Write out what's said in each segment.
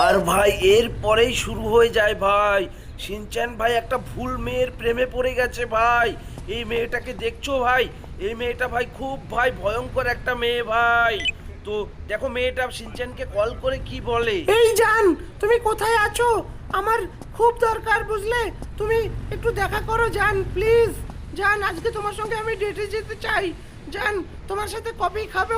আর ভাই, এর পরেই শুরু হয়ে যায় ভাই। সিনচ্যান ভাই একটা ভুল মেয়ের প্রেমে পড়ে গেছে ভাই। এই মেয়েটাকে দেখছ ভাই? এই মেয়েটা ভাই খুব ভাই ভয়ঙ্কর একটা মেয়ে ভাই। তো দেখো মেয়েটা সিনচ্যানকে কল করে কি বলে? এই জান, তুমি কোথায় আছো? আমার খুব দরকার বুঝলে? তুমি একটু দেখা করো জান, প্লিজ। জান, আজকে তোমার সঙ্গে আমি ডেটে যেতে চাই। জান তোমার সাথে কফি খাব।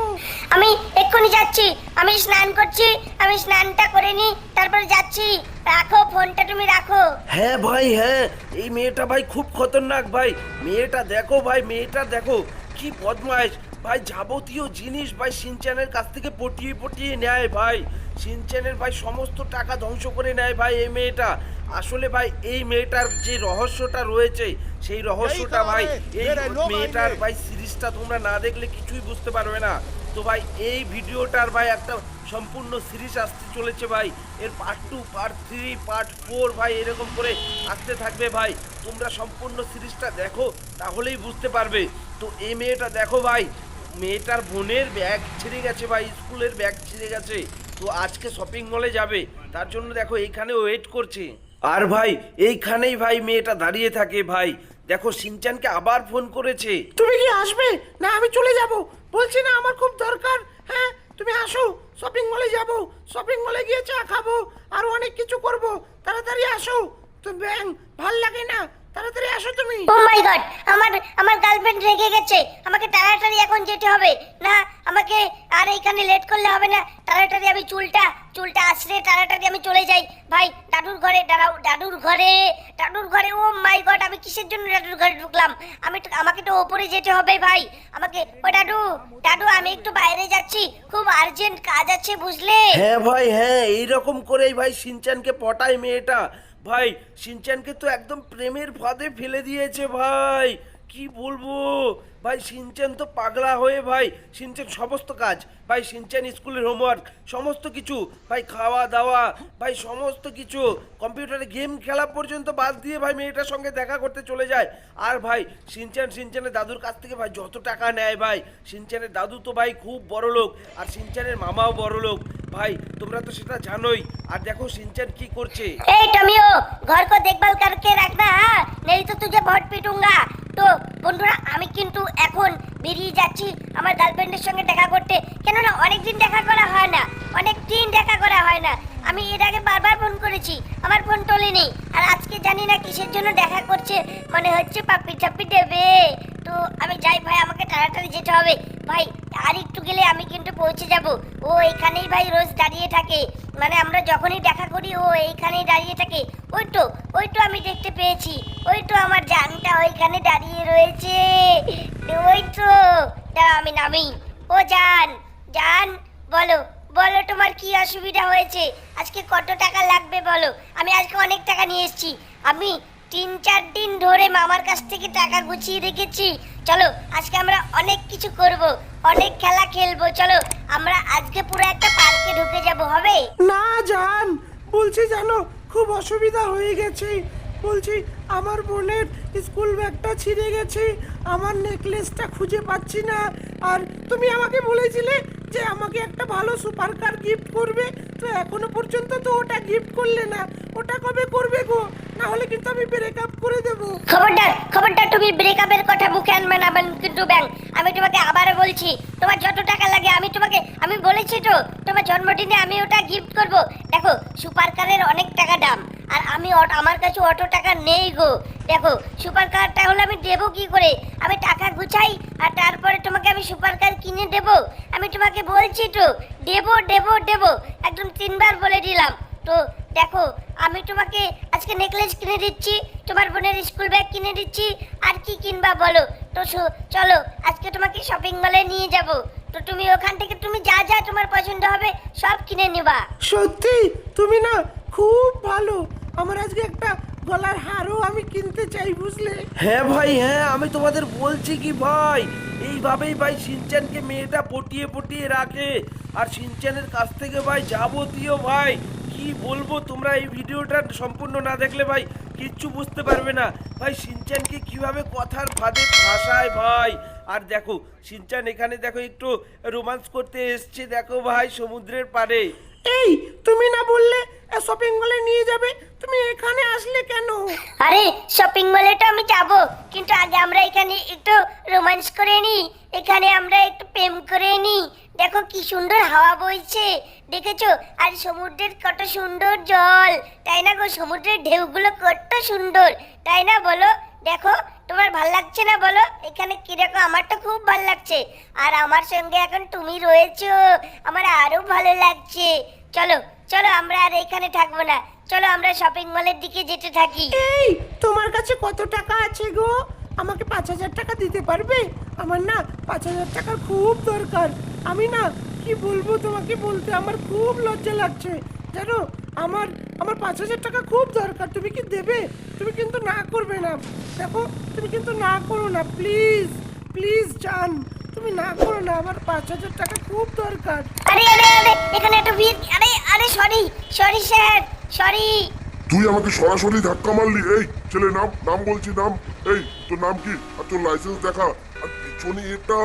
আমি এক্ষুনি যাচ্ছি। আমি স্নান করছি আমি স্নানটা করে নি তারপরে যাচ্ছি। রাখো ফোনটা তুমি রাখো। হ্যাঁ ভাই হ্যাঁ। এই মেয়েটা ভাই খুব খতরনাক ভাই। মেয়েটা দেখো ভাই মেয়েটা দেখো। কি বদমাইশ। ভাই যাবতীয় জিনিস ভাই সিনচ্যানের কাছ থেকে পটিয়ে পটিয়ে নেয় ভাই। সিনচ্যানের ভাই সমস্ত টাকা ধ্বংস করে নেয় ভাই এই মেয়েটা। আসলে ভাই এই মেয়েটার যে রহস্যটা রয়েছে সেই রহস্যটা ভাই এই মেয়েটার ভাই সিরিজটা তোমরা না দেখলে কিছুই বুঝতে পারবে না। তো ভাই এই ভিডিওটার ভাই একটা সম্পূর্ণ সিরিজ আসতে চলেছে ভাই। এর part two part three part four ভাই এরকম করে আসতে থাকবে ভাই। তোমরা সম্পূর্ণ সিরিজটা দেখো তাহলেই বুঝতে পারবে। তো এই মেয়েটা দেখো ভাই মেয়েটার বোনের ব্যাগ ছিঁড়ে গেছে ভাই স্কুলের ব্যাগ ছিঁড়ে গেছে। তো আজকে শপিং মলে যাবে তার জন্য দেখো এইখানে ওয়েট করছে। আর ভাই, এইখানেই ভাই মেয়েটা দাঁড়িয়ে থাকে ভাই। দেখো, সিনচানকে আবার ফোন করেছে। তুমি কি আসবে? না, আমি চলে যাব। বলছি না, আমার খুব দরকার। হ্যাঁ তুমি আসো। শপিং মলে যাব। শপিং মলে গিয়ে চা খাব। আর অনেক কিছু করব। তাড়াতাড়ি আসো। তো ব্যাং, ভালো লাগে না। তাড়াতাড়ি আসো তুমি। ও মাই গড আমার আমার গার্লফ্রেন্ড রেগে গেছে। আমাকে তাড়াতাড়ি এখন যেতে হবে। না আমাকে আর এইখানে লেট করলে হবে না। তাড়াতাড়ি আমি চুলটা চুলটা আসলে তাড়াতাড়ি আমি চলে যাই। ভাই দাদুর ঘরে দাঁড়াও দাদুর ঘরে দাদুর ঘরে ও মাই গড আমি কিসের জন্য দাদুর ঘরে ঢুকলাম? আমি তো আমাকে তো ওপরে যেতে হবে ভাই। আমাকে ও দাদু দাদু আমি একটু বাইরে যাচ্ছি। খুব আর্জেন্ট কাজ আছে বুঝলে? হ্যাঁ ভাই হ্যাঁ এইরকম করেই ভাই সিনচানকে পটায় মেয়েটা। ভাই সিনচানকে তো একদম প্রেমের ফাঁদে ফেলে দিয়েছে ভাই। কি বলব? ভাই, সিনচেন তো পাগলা হয়ে ভাই, সিনচেন সমস্ত কাজ। ভাই, সিনচেন স্কুলের হোমওয়ার্ক সমস্ত কিছু। ভাই, খাওয়া দাওয়া, ভাই, সমস্ত কিছু। কম্পিউটারে গেম খেলা পর্যন্ত বাদ দিয়ে ভাই মেয়েটার সঙ্গে দেখা করতে চলে যায়। আর ভাই, সিনচেন, সিনচেনের দাদুর কাছ থেকে ভাই যত টাকা নেয় ভাই, সিনচেনের দাদু তো ভাই খুব বড় লোক, আর সিনচেনের মামাও বড় লোক। ভাই, তোমরা তো সেটা জানোই। আর দেখো সিনচেন কি করছে। এই টমিও, ঘর কো দেখভাল করকে রাখবা হ্যাঁ? নেই তো তুঝে ভট পিটুঙ্গা। তো বন্ধুরা, আমি কিন্তু এখন বেরিয়ে যাচ্ছি আমার গার্লফ্রেন্ডের সঙ্গে দেখা করতে। কেননা অনেকদিন দেখা করা হয় না অনেক দিন দেখা করা হয় না। আমি এর আগে বারবার ফোন করেছি, আমার ফোন তোলে নেই আর আজকে জানি না কিসের জন্য দেখা করছে, মনে হচ্ছে পাপ্পি চাপ্পি দেবে। তো আমি যাই ভাই, আমাকে তাড়াতাড়ি যেতে হবে। ভাই আর একটু গেলে আমি কিন্তু পৌঁছে যাব। ও এখানেই ভাই রোজ দাঁড়িয়ে থাকে। মানে আমরা যখনই দেখা করি, ও এইখানেই দাঁড়িয়ে থাকে। ওই তো ওই তো আমি দেখতে পেয়েছি। ওই তো আমার জানটা ওইখানে দাঁড়িয়ে রয়েছে। ওই তো, দাঁড়াও আমি নামি। ও জান জান, বলো বলো তোমার কি অসুবিধা হয়েছে? আজকে কত টাকা লাগবে বলো? আমি আজকে অনেক টাকা নিয়ে এসেছি। আমি তিন চার দিন ধরে মামার কাছ থেকে টাকা গুছিয়ে রেখেছি। চলো, আজকে আমরা অনেক কিছু করব, অনেক খেলা খেলব। চলো, আমরা আজকে পুরো একটা পার্কে ঢুকে যাব, হবে? না, জান, বলছি জানো খুব অসুবিধা হয়ে গেছে। বলছি, আমার বোনের স্কুল ব্যাগটা ছিঁড়ে গেছে, আমার নেকলেসটা খুঁজে পাচ্ছি না। আর তুমি আমাকে বলেছিলে যে আমাকে একটা ভালো সুপার কার গিফট করবে, তো এখনও পর্যন্ত তো ওটা গিফট করলে না। ওটা কবে করবে গো? না হলে কিন্তু আমি ব্রেকআপ করে দেবো। খবরদার খবরদার, তুমি ব্রেকআপের কথা মুখে আনবে না আবার কিন্তু ব্যাং। আমি তোমাকে আবারও বলছি, তোমার যত টাকা লাগে, আমি তোমাকে, আমি বলেছি তো, তোমার জন্মদিনে আমি ওটা গিফট করব। দেখো সুপার কারের অনেক টাকা দাম। আর আমি অট- আমার কাছে অত টাকা নেই গো। দেখো, সুপার কারটা হলে আমি দেবো কি করে? আমি টাকা গুছাই, আর তারপরে তোমাকে আমি সুপার কার কিনে দেব। আমি তোমাকে বলছি তো, দেবো দেবো দেবো। একদম তিনবার বলে দিলাম। তো দেখো, আমি তোমাকে আজকে নেকলেস কিনে দিচ্ছি, তোমার বোনের স্কুল ব্যাগ কিনে দিচ্ছি। আর কি কিনবা বলো? তো চলো, আজকে তোমাকে শপিং মলে নিয়ে যাব। তো তুমি ওখান থেকে, তুমি যা যা তোমার পছন্দ হবে, সব কিনে নেবা। সত্যি? তুমি না খুব ভালো আমার আজকে একটা গলার হারও কিনতে চাই বুঝলে? হ্যাঁ ভাই হ্যাঁ আমি তোমাদের বলছি কি ভাই? এইভাবেই ভাই সিনচানকে মেয়েটা পটিয়ে পটিয়ে রাখে। আর সিনচানের কাছ থেকে ভাই যাবতীয় ভাই, কি বলব তোমরা এই ভিডিওটা সম্পূর্ণ না দেখলে ভাই কিচ্ছু বুঝতে পারবে না। ভাই সিনচানকে কীভাবে কথার ফাঁদে ভাষায় ভাই? আর দেখো সিনচান এখানে দেখো একটু রোমান্স করতে এসছে। দেখো ভাই, সমুদ্রের পাড়ে। এই, তুমি না বললে শপিং মলে নিয়ে যাবে? তুমি এখানে আসলে কেন? আরে শপিং মলে তো আমি যাব। কিন্তু আগে আমরা এখানে একটু রোমান্স করে নি এখানে আমরা একটু প্রেম করে নি দেখো কি সুন্দর হাওয়া বইছে। দেখেছ? আর সমুদ্রের কত সুন্দর জল। তাই না গো? সমুদ্রের ঢেউগুলো কত সুন্দর। তাই না বলো? দেখো, তোমার ভালো লাগছে না বলো? এখানে কি দেখো আমার তো খুব ভালো লাগছে। আর আমার সঙ্গে এখন তুমি রয়েছো। আমার আরও ভালো লাগছে। চলো চলো, আমরা আর এখানে থাকব না। চলো, আমরা শপিং মলের দিকে যেতে থাকি। এই, তোমার কাছে কত টাকা আছে গো? আমাকে পাঁচ হাজার টাকা দিতে পারবে? আমার না পাঁচ হাজার টাকার খুব দরকার। আমি না, কি বলব তোমাকে বলতে? আমার খুব লজ্জা লাগছে। জানো আমার আমার পাঁচ হাজার টাকা খুব দরকার। তুমি কি দেবে? তুমি কিন্তু না করবে না। দেখো তুমি কিন্তু না করো না। প্লিজ প্লিজ জান তুমি না করো না। আমার পাঁচ হাজার টাকা খুব দরকার। আরে আরে আরে এখানে একটা ভিড় আরে আরে সরি সরি স্যার সরি। তুই আমাকে সরাসরি ধাক্কা মারলি। এই ছেলে নাম নাম বলছি নাম। এই তোর নাম কি? আর তোর লাইসেন্স দেখা। আর পিছনে এটা।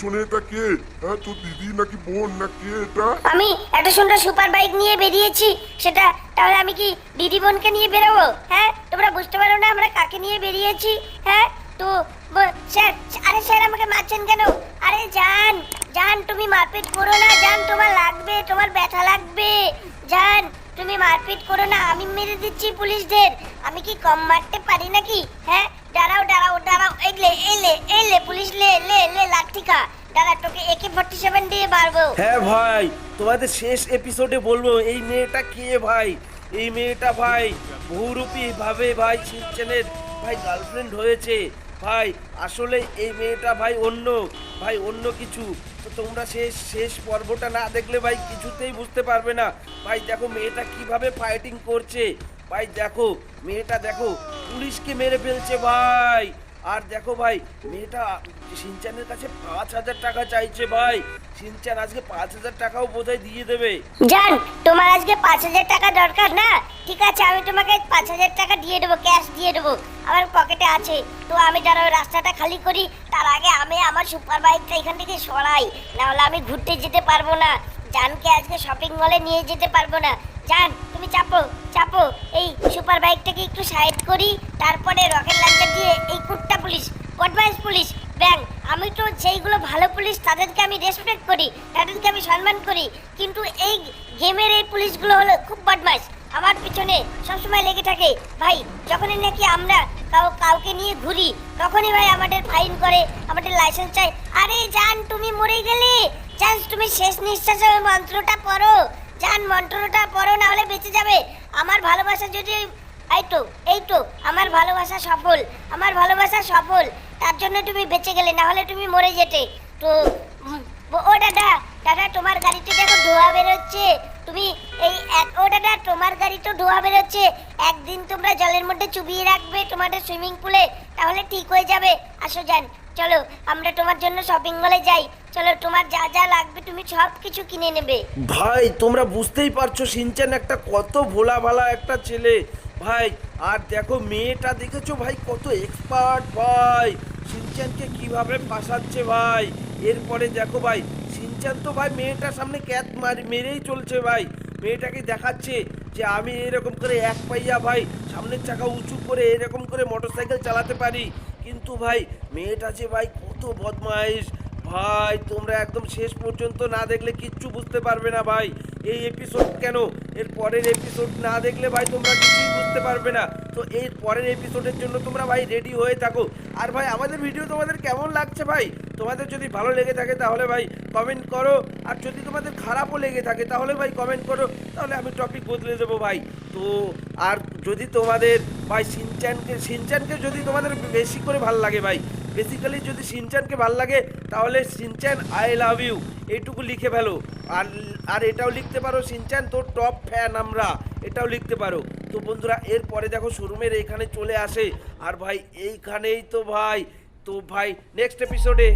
পিছনে এটা কে? হ্যাঁ তোর দিদি নাকি বোন না এটা? আমি এত সুন্দর সুপার বাইক নিয়ে বেরিয়েছি, সেটা তাহলে আমি কি দিদি বোনকে নিয়ে বেরোবো? হ্যাঁ তোমরা বুঝতে পারো না আমরা কাকে নিয়ে বেরিয়েছি হ্যাঁ? তো স্যার, আরে স্যার, আমাকে মারছেন কেন? আরে জান জান, তুমি মারপিট করো না, জান, তোমার লাগবে, তোমার ব্যথা লাগবে। জান, তুমি মারপিট করো না, আমি মেরে দিচ্ছি পুলিশদের। আমি কি কম মারতে পারি নাকি? হ্যাঁ দাঁড়াও দাঁড়াও দাঁড়াও। এইলে এই লে পুলিশ লে লে লে লাঠি খা দাঁড়া, তোকে একে ফোর্টি সেভেন দিয়ে মারবো। হ্যাঁ ভাই, তোমাদের শেষ এপিসোডে বলব, এই মেয়েটা কে ভাই? এই মেয়েটা ভাই, বহুরূপী ভাবে ভাই শিবচেনের ভাই গার্লফ্রেন্ড হয়েছে। ভাই, আসলে এই মেয়েটা ভাই অন্য ভাই অন্য কিছু। তো তোমরা শেষ শেষ পর্বটা না দেখলে ভাই কিছুতেই বুঝতে পারবে না। ভাই, দেখো মেয়েটা কীভাবে ফাইটিং করছে। ভাই, দেখো, মেয়েটা দেখো পুলিশকে মেরে ফেলছে ভাই। আর দেখো ভাই, মেয়েটা সিনচানের কাছে পাঁচ হাজার টাকা চাইছে ভাই। সিনচান আজকে পাঁচ হাজার টাকাও বোধহয় দিয়ে দেবে। জান, তোমার আজকে পাঁচ হাজার টাকা দরকার না? ঠিক আছে, আমি তোমাকে পাঁচ হাজার টাকা দিয়ে দেবো, ক্যাশ দিয়ে দেবো। আমার পকেটে আছে। তো আমি যারা ওই রাস্তাটা খালি করি, তার আগে আমি আমার সুপার বাইকটা এখান থেকে সরাই। নাহলে আমি ঘুরতে যেতে পারব না। জানকে আজকে শপিং মলে নিয়ে যেতে পারব না। জান, তুমি চাপো চাপো। এই সুপার বাইকটাকে একটু সাইড করি, তারপরে রকেট লঞ্চার দিয়ে এই কুট্টা পুলিশ, বদমাইশ পুলিশ, ব্যাং, আমি তো যেইগুলো ভালো পুলিশ তাদেরকে আমি রেসপেক্ট করি, তাদেরকে আমি সম্মান করি, কিন্তু এই গেমের এই পুলিশগুলো হলো খুব বদমাইশ। আমার পিছনে সবসময় লেগে থাকে, ভাই, যখনই নাকি আমরা কাউ, কাউকে নিয়ে ঘুরি, তখনই ভাই আমাদের ফাইন করে, আমাদের লাইসেন্স চাই। আরে জান, তুমি মরে গেলে, জান, তুমি শেষ নিঃশ্বাসে ওই মন্ত্রটা পড়ো। জান মন্ত্রটা পড়ো না হলে বেঁচে যাবে। আমার ভালোবাসা যদি এই তো এই তো, আমার ভালোবাসা সফল, আমার ভালোবাসা সফল। তার জন্য তুমি বেঁচে গেলে না হলে তুমি মরে যেতে। তো, ও দাদা দাদা, তোমার গাড়িতে দেখো ধোয়া বেরোচ্ছে। তুমি এই ও দাদা, তোমার গাড়ি তো ধোয়া বেরোচ্ছে। একদিন তোমরা জলের মধ্যে চুবিয়ে রাখবে তোমাদের সুইমিং পুলে, তাহলে ঠিক হয়ে যাবে। আসো যান চলো, আমরা তোমার জন্য শপিং মলে যাই। চলো, তোমার যা যা লাগবে তুমি সব কিছু কিনে নেবে। ভাই, তোমরা বুঝতেই পারছ সিনচান একটা কত ভোলা ভালা একটা ছেলে। ভাই, আর দেখো মেয়েটা দেখেছ ভাই, কত এক্সপার্ট ভাই। সিনচানকে কীভাবে ফাঁসাচ্ছে ভাই। এরপরে দেখো ভাই সিনচান তো ভাই মেয়েটার সামনে ক্যাত মারি, মেরেই চলছে ভাই। মেয়েটাকে দেখাচ্ছে যে আমি এরকম করে এক পাইয়া ভাই সামনের চাকা উঁচু করে এরকম করে মোটরসাইকেল চালাতে পারি। কিন্তু ভাই, মেয়েটা যে ভাই কত বদমাইশ। ভাই, তোমরা একদম শেষ পর্যন্ত না দেখলে কিচ্ছু বুঝতে পারবে না ভাই। এই এপিসোড কেন? এর পরের এপিসোড না দেখলে ভাই, তোমরা কিছুই বুঝতে পারবে না। তো এই পরের এপিসোডের জন্য তোমরা ভাই রেডি হয়ে থাকো। আর ভাই, আমাদের ভিডিও তোমাদের কেমন লাগছে ভাই? তোমাদের যদি ভালো লেগে থাকে তাহলে ভাই কমেন্ট করো। আর যদি তোমাদের খারাপও লেগে থাকে তাহলে ভাই কমেন্ট করো। তাহলে আমি টপিক বদলে দেবো ভাই। তো আর যদি তোমাদের ভাই সিনচ্যানকে সিনচ্যানকে যদি তোমাদের বেশি করে ভালো লাগে ভাই বেসিক্যালি যদি সিনচ্যানকে ভালো লাগে, তাহলে সিনচ্যান আই লাভ ইউ এইটুকু লিখে ফেলো। আর আর এটাও লিখতে পারো, সিনচ্যান, তোর টপ ফ্যান আমরা, এটাও লিখতে পারো। তো বন্ধুরা, এরপরে দেখো শোরুমের এইখানে চলে আসে। আর ভাই, এইখানেই তো ভাই তো ভাই নেক্সট এপিসোডে